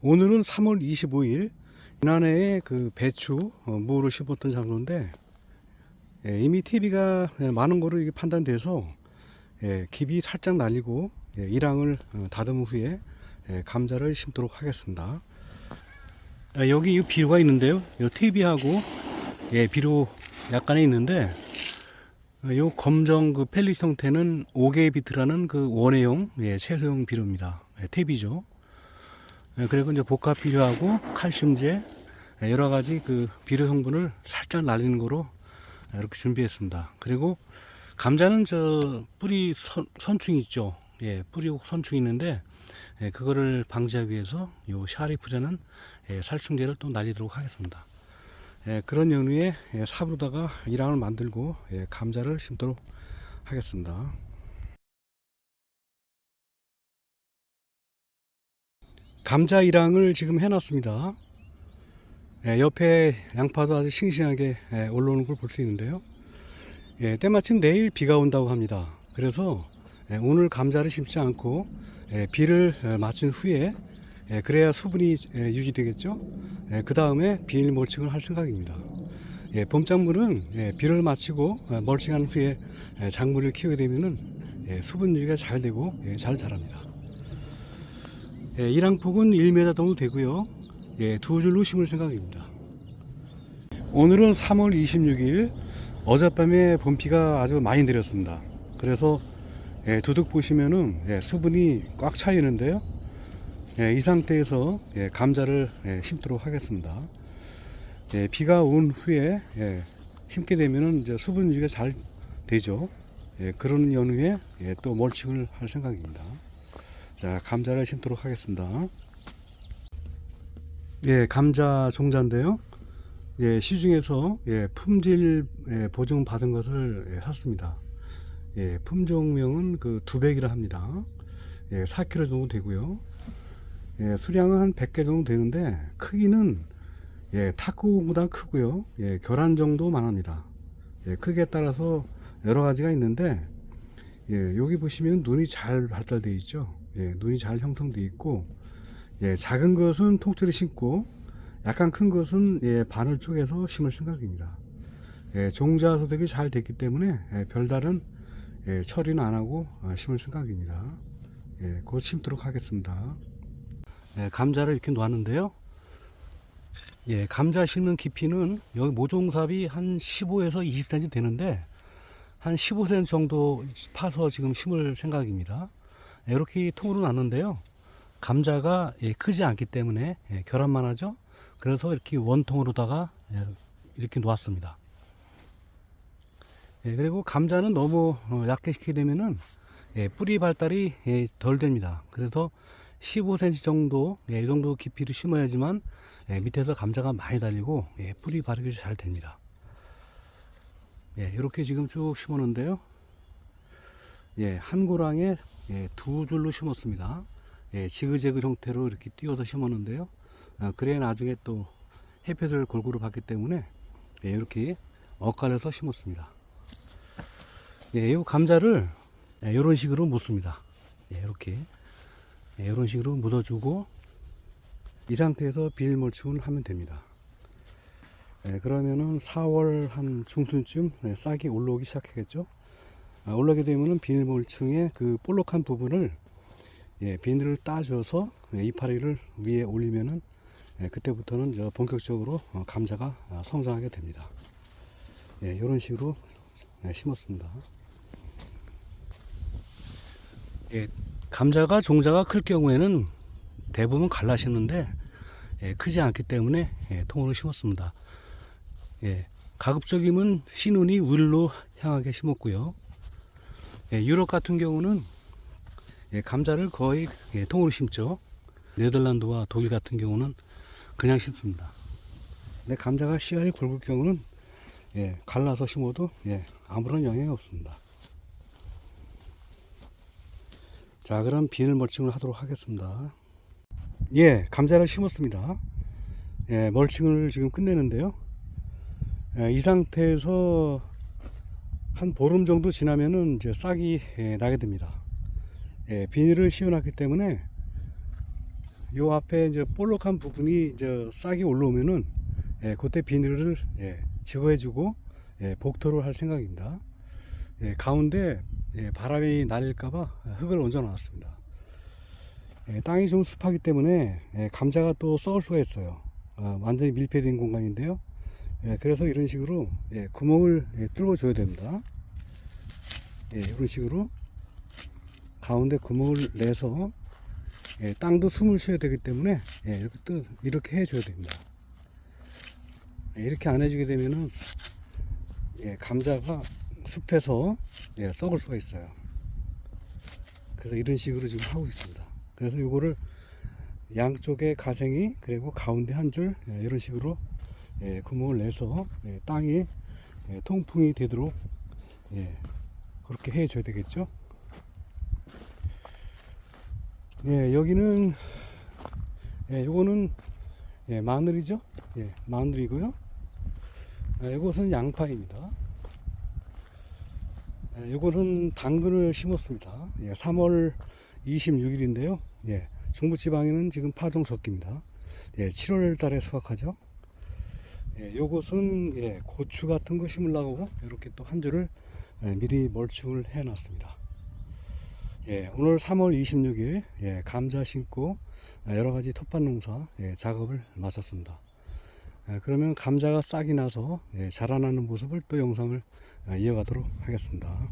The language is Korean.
오늘은 3월 25일 지난해에 그 배추 어, 무를 심었던 장로인데 예, 이미 TV가 많은 거로 이게 판단돼서 예, 깁이 살짝 날리고 예, 일항을 어, 다듬은 후에 예, 감자를 심도록 하겠습니다. 아, 여기 이 비료가 있는데요. 이 TV하고 예, 비료 약간에 있는데 어, 요 검정 그 펠릿 형태는 5개 비트라는 그 원해용 예, 채소용 비료입니다. 예, 탭이죠. 예, 그리고 이제 복합 비료하고 칼슘제 예, 여러 가지 그 비료 성분을 살짝 날리는 거로 이렇게 준비했습니다. 그리고 감자는 저 뿌리 선, 선충 있죠. 예, 뿌리 선충 있는데 예, 그거를 방지하기 위해서 요 샤리프라는 예, 살충제를 또 날리도록 하겠습니다. 예, 그런 연유에 예, 삽으로다가 일항을 만들고 예, 감자를 심도록 하겠습니다. 감자 일항을 지금 해놨습니다. 예, 옆에 양파도 아주 싱싱하게 예, 올라오는 걸 볼 수 있는데요. 예, 때마침 내일 비가 온다고 합니다. 그래서 예, 오늘 감자를 심지 않고 예, 비를 예, 마친 후에 예, 그래야 수분이 예, 유지되겠죠. 그 다음에 비닐 멀칭을 할 생각입니다. 예, 봄작물은 예, 비를 마치고 어, 멀칭한 후에 예, 작물을 키우게 되면은 예, 수분 유지가 잘 되고 예, 잘 자랍니다. 예, 일항폭은 1m 정도 되고요. 예, 두 줄로 심을 생각입니다. 오늘은 3월 26일 어젯밤에 봄비가 아주 많이 내렸습니다. 그래서 예, 두둑 보시면은 예, 수분이 꽉 차 있는데요. 예, 이 상태에서 예, 감자를 예, 심도록 하겠습니다. 예, 비가 온 후에 예, 심게 되면은 이제 수분 유지가 잘 되죠. 예, 그런 연후에 예, 또 멀칭을 할 생각입니다. 자, 감자를 심도록 하겠습니다. 예, 감자 종자인데요. 예, 시중에서 예, 품질 예, 보증 받은 것을 예, 샀습니다. 예, 품종명은 그 두백이라 합니다. 예, 4kg 정도 되고요. 예, 수량은 한 100개 정도 되는데 크기는 예, 탁구보다 크고요. 예, 결한 정도만 합니다. 예, 크기에 따라서 여러 가지가 있는데 예, 여기 보시면 눈이 잘 발달되어 있죠. 예, 눈이 잘 형성되어 있고 예, 작은 것은 통째로 심고 약간 큰 것은 예, 반을 쪼개서 심을 생각입니다. 예, 종자 소득이 잘 됐기 때문에 예, 별다른 예, 처리는 안 하고 아, 심을 생각입니다. 예, 곧 심도록 하겠습니다. 예, 감자를 이렇게 놓았는데요. 예, 감자 심는 깊이는 여기 모종삽이 한 15에서 20cm 되는데 한 15cm 정도 파서 지금 심을 생각입니다. 예, 이렇게 통으로 놨는데요. 감자가 예, 크지 않기 때문에 예, 결합만 하죠. 그래서 이렇게 원통으로다가 예, 이렇게 놓았습니다. 예, 그리고 감자는 너무 어, 얇게 시키게 되면은 예, 뿌리 발달이 예, 덜 됩니다. 그래서 15cm 정도, 예, 이 정도 깊이로 심어야지만 예, 밑에서 감자가 많이 달리고 예, 뿌리 바르기 잘 됩니다. 예, 이렇게 지금 쭉 심었는데요. 예, 한 고랑에 예, 두 줄로 심었습니다. 예, 지그재그 형태로 이렇게 띄워서 심었는데요. 아, 그래야 나중에 또 햇볕을 골고루 받기 때문에 예, 이렇게 엇갈려서 심었습니다. 예, 이 감자를 예, 이런 식으로 묻습니다. 예, 이렇게 예, 이런 식으로 묻어주고 이 상태에서 비닐 멀칭을 하면 됩니다. 예, 그러면은 4월 한 중순쯤 예, 싹이 올라오기 시작하겠죠. 아, 올라오게 되면은 비닐 멀칭의 그 볼록한 부분을 예, 비닐을 따줘서 예, 이파리를 위에 올리면은 예, 그때부터는 저 본격적으로 어, 감자가 아, 성장하게 됩니다. 예, 이런 식으로 예, 심었습니다. 예, 감자가 종자가 클 경우에는 대부분 갈라 심는데 예, 크지 않기 때문에 예, 통으로 심었습니다. 예, 가급적이면 신운이 위로 향하게 심었고요. 예, 유럽 같은 경우는 예, 감자를 거의 예, 통으로 심죠. 네덜란드와 독일 같은 경우는 그냥 심습니다. 근데 감자가 씨알이 굵을 경우는 예, 갈라서 심어도 예, 아무런 영향이 없습니다. 자, 그럼 비닐 멀칭을 하도록 하겠습니다. 예, 감자를 심었습니다. 예, 멀칭을 지금 끝내는데요. 예, 이 상태에서 한 보름 정도 지나면은 이제 싹이 예, 나게 됩니다. 예, 비닐을 씌워놨기 때문에 요 앞에 이제 볼록한 부분이 이제 싹이 올라오면은 예, 그때 비닐을 예, 제거해주고 예, 복토를 할 생각입니다. 예, 가운데 예, 바람이 날릴까봐 흙을 얹어 놨습니다. 예, 땅이 좀 습하기 때문에 예, 감자가 또 썩을 수가 있어요. 아, 완전히 밀폐된 공간인데요. 예, 그래서 이런 식으로 예, 구멍을 예, 뚫어 줘야 됩니다. 예, 이런 식으로 가운데 구멍을 내서 예, 땅도 숨을 쉬어야 되기 때문에 예, 이렇게 또 이렇게 해줘야 됩니다. 예, 이렇게 안 해주게 되면은 예, 감자가 습해서 예, 썩을 수가 있어요. 그래서 이런 식으로 지금 하고 있습니다. 그래서 요거를 양쪽에 가생이 그리고 가운데 한줄 예, 이런 식으로 예, 구멍을 내서 예, 땅이 예, 통풍이 되도록 예, 그렇게 해줘야 되겠죠. 예, 여기는 예, 요거는 예, 마늘이죠. 예, 마늘이고요. 예, 이것은 양파입니다. 예, 요거는 당근을 심었습니다. 예, 3월 26일인데요. 예, 중부지방에는 지금 파종 적기입니다. 예, 7월 달에 수확하죠. 예, 요것은 예, 고추 같은 거 심으려고 이렇게 또 한 줄을 예, 미리 멀칭을 해 놨습니다. 예, 오늘 3월 26일 예, 감자 심고 아, 여러 가지 텃밭 농사 예, 작업을 마쳤습니다. 예, 그러면 감자가 싹이 나서 예, 자라나는 모습을 또 영상을 아, 이어가도록 하겠습니다.